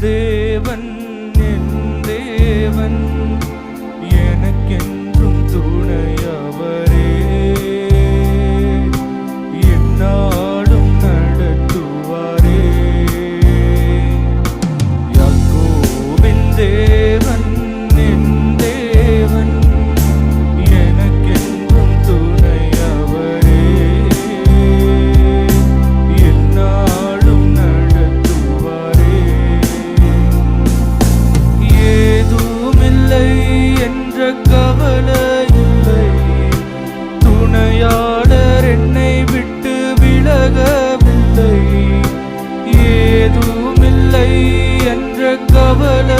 தேவன் என் தேவன். over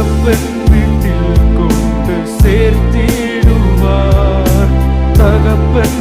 தகப்பன் வீட்டில் கொண்டு சேர்த்திடுவார். தகப்பன்